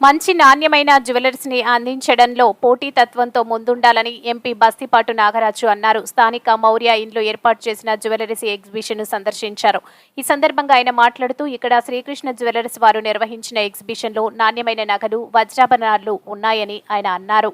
మంచి నాణ్యమైన జ్యువెలర్స్ని అందించడంలో పోటీతత్వంతో ముందుండాలని ఎంపీ బస్తిపాటు నాగరాజు అన్నారు. స్థానిక మౌర్య ఇంట్లో ఏర్పాటు చేసిన జ్యువెలరీస్ ఎగ్జిబిషన్ సందర్శించారు. ఈ సందర్భంగా ఆయన మాట్లాడుతూ ఇక్కడ శ్రీకృష్ణ జ్యువెలర్స్ వారు నిర్వహించిన ఎగ్జిబిషన్లో నాణ్యమైన నగలు వజ్రాభరణాలు ఉన్నాయని ఆయన అన్నారు.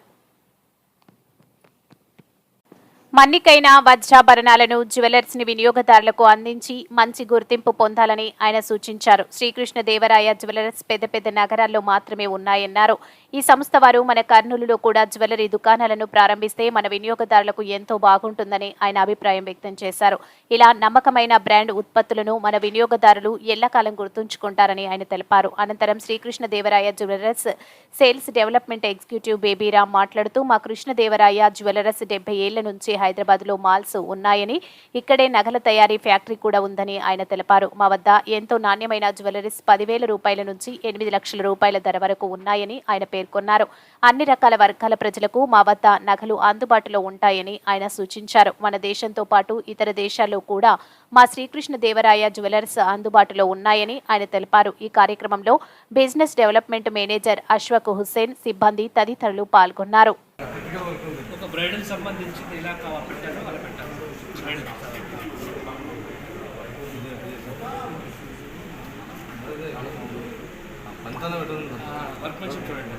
మన్నికైన వజ్రాభరణాలను జ్యువెలర్స్ని వినియోగదారులకు అందించి మంచి గుర్తింపు పొందాలని ఆయన సూచించారు. శ్రీకృష్ణ దేవరాయ జ్యువెలర్స్ పెద్ద పెద్ద నగరాల్లో మాత్రమే ఉన్నాయన్నారు. ఈ సంస్థ వారు మన కర్నూలులో కూడా జ్యువెలరీ దుకాణాలను ప్రారంభిస్తే మన వినియోగదారులకు ఎంతో బాగుంటుందని ఆయన అభిప్రాయం వ్యక్తం చేశారు. ఇలా నమ్మకమైన బ్రాండ్ ఉత్పత్తులను మన వినియోగదారులు ఎల్లకాలం గుర్తుంచుకుంటారని ఆయన తెలిపారు. అనంతరం Srikrishna Devaraya jewellers sales development executive Baby Ram మాట్లాడుతూ మా కృష్ణదేవరాయ జ్యువెలర్స్ డెబ్బై ఏళ్ళ నుంచి హైదరాబాద్లో మాల్స్ ఉన్నాయని ఇక్కడే నగల తయారీ ఫ్యాక్టరీ కూడా ఉందని ఆయన తెలిపారు. మా వద్ద ఎంతో నాణ్యమైన జ్యువెలరీస్ పదివేల రూపాయల నుంచి ఎనిమిది లక్షల రూపాయల ధర వరకు ఉన్నాయని ఆయన పేర్కొన్నారు. అన్ని రకాల వర్గాల ప్రజలకు మా వద్ద నగలు అందుబాటులో ఉంటాయని ఆయన సూచించారు. మన దేశంతో పాటు ఇతర దేశాల్లో కూడా మా శ్రీకృష్ణ దేవరాయ జ్యువెలర్స్ అందుబాటులో ఉన్నాయని ఆయన తెలిపారు. ఈ కార్యక్రమంలో business development manager Ashwaq Hussain సిబ్బంది తదితరులు పాల్గొన్నారు. ఒక బ్రైడల్ సంబంధించింది ఎలా కావాలి పెట్టారో అలా బ్రైడల్ పంచాన పెట్టండి వర్క్మెన్షిప్ చూడండి.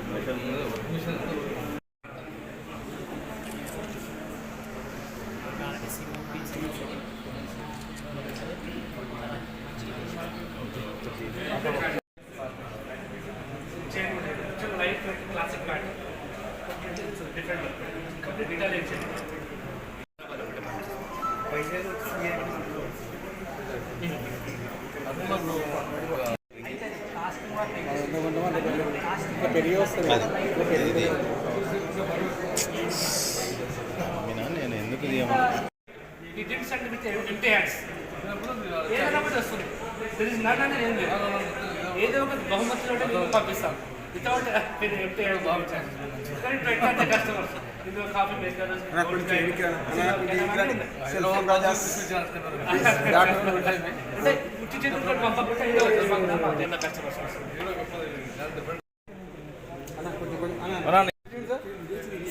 ఏం లేదు ఏదో ఒక బహుమతిలో పంపిస్తాం వితౌట్ ఎంటీ హ్యాండ్ కానీ ట్వంటీ అంటే కస్టమర్స్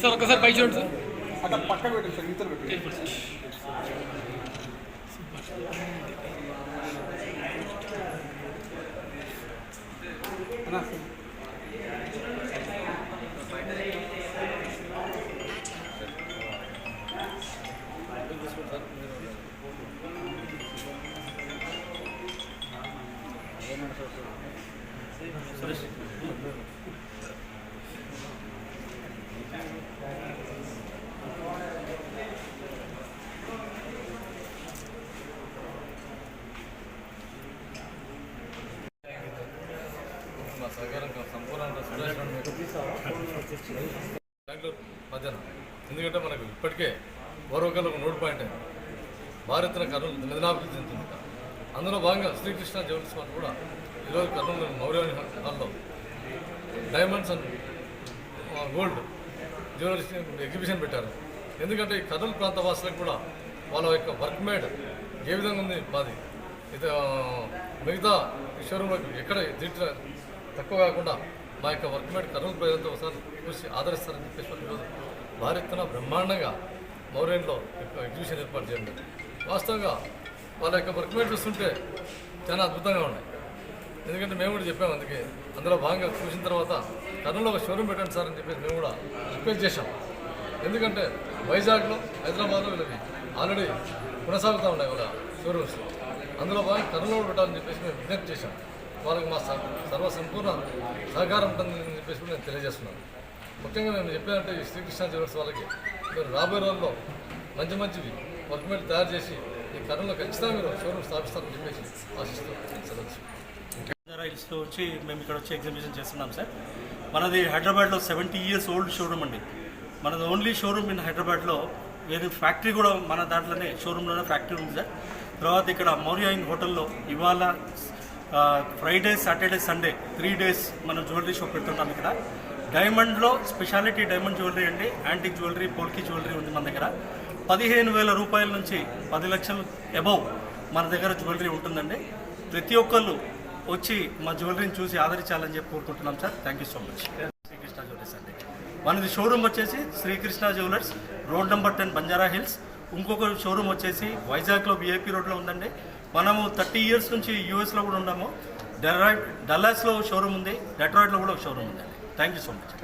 సార్ ఒకసారి పై చూడండి సార్ అక్కడ పక్కన పెట్టండి సార్ ఇతరు పెట్టండి అన్నా, సహకారం సంపూర్ణ బెంగళూరు మధ్యాహ్నం ఎందుకంటే మనకు ఇప్పటికే పూర్వకాలం ఒక నోటు పాయింట్ అయింది. భారతన కర్నూలు నిధనాభివృద్ధి చెందుతుంది అందులో భాగంగా శ్రీకృష్ణ జ్యువెలర్స్ వారు కూడా ఈరోజు కర్నూలు మౌర్య హాల్లో diamonds and gold jewelleries exhibition పెట్టారు. ఎందుకంటే ఈ కర్నూలు ప్రాంత వాసులకు కూడా వాళ్ళ యొక్క వర్క్ మేడ్ ఏ విధంగా ఉంది మాది. ఇది మిగతా షోరూంలకు ఎక్కడ దీంట్లో తక్కువ కాకుండా మా యొక్క వర్క్ మేడ్ కర్నూలు ప్రజలతో ఒకసారి చూసి ఆదరిస్తారని చెప్పేసి ఈరోజు బ్రహ్మాండంగా మౌర్యంలో ఎగ్జిబిషన్ ఏర్పాటు చేయండి వాస్తవంగా వాళ్ళ యొక్క వర్క్ మేడ్ చూస్తుంటే చాలా అద్భుతంగా ఉన్నాయి. ఎందుకంటే మేము కూడా చెప్పాము అందుకే. అందులో భాగంగా చూసిన తర్వాత కర్నూలు ఒక షోరూమ్ పెట్టండి సార్ అని చెప్పేసి మేము కూడా రిక్వెస్ట్ చేశాం. ఎందుకంటే వైజాగ్లో హైదరాబాద్లో వీళ్ళకి ఆల్రెడీ కొనసాగుతూ ఉన్నాయి ఒక షోరూమ్స్ అందులో భాగంగా కర్నూలు పెట్టాలని చెప్పేసి మేము విజ్ఞప్తి చేశాం. వాళ్ళకి మా సర్వ సంపూర్ణ సహకారం ఉంటుందని చెప్పేసి కూడా నేను తెలియజేస్తున్నాను. ముఖ్యంగా నేను చెప్పానంటే ఈ శ్రీకృష్ణ జ్యువెలర్స్ వాళ్ళకి మీరు రాబోయే రోజుల్లో మంచి మంచివి వర్క్మెంట్ తయారు చేసి ఈ కర్నూలు ఖచ్చితంగా మీరు షోరూమ్ స్థాపిస్తారని చెప్పేసి ఆశిస్తూ సెలవు రైల్స్లో వచ్చి మేము ఇక్కడ వచ్చి ఎగ్జిబిషన్ చేస్తున్నాం సార్. మనది హైదరాబాద్లో సెవెంటీ ఇయర్స్ ఓల్డ్ షోరూమ్ అండి. మనది ఓన్లీ షోరూమ్ ఇన్ హైదరాబాద్లో వేరే ఫ్యాక్టరీ కూడా మన దాంట్లోనే షోరూంలోనే ఫ్యాక్టరీ ఉంది సార్. తర్వాత ఇక్కడ మౌర్యాయింగ్ హోటల్లో ఇవాళ Friday Saturday Sunday three days మనం జ్యువెలరీ షాప్ పెడుతుంటాం ఇక్కడ. డైమండ్లో స్పెషాలిటీ డైమండ్ జ్యువెలరీ అండి యాంటిక్ జ్యువెలరీ పోల్కి జ్యువెలరీ ఉంది మన దగ్గర. పదిహేను వేల రూపాయల నుంచి పది లక్షలు అబౌవ్ మన దగ్గర జ్యువెలరీ ఉంటుందండి. ప్రతి ఒక్కళ్ళు వచ్చి మా జ్యువెలరీని చూసి ఆదరించాలని చెప్పి కోరుకుంటున్నాం sir. Thank you so much Srikrishna jewellers అండి. మనది షోరూమ్ వచ్చేసి Srikrishna jewellers road number ten Banjara Hills. ఇంకొక షోరూమ్ వచ్చేసి వైజాగ్లో బీఏపీ రోడ్లో ఉందండి. మనము థర్టీ ఇయర్స్ నుంచి యూఎస్లో కూడా ఉన్నాము. డెరాయిడ్ డల్లాస్లో షోరూమ్ ఉంది. డెట్రాయిడ్లో కూడా ఒక షోరూమ్ ఉందండి. Thank you so much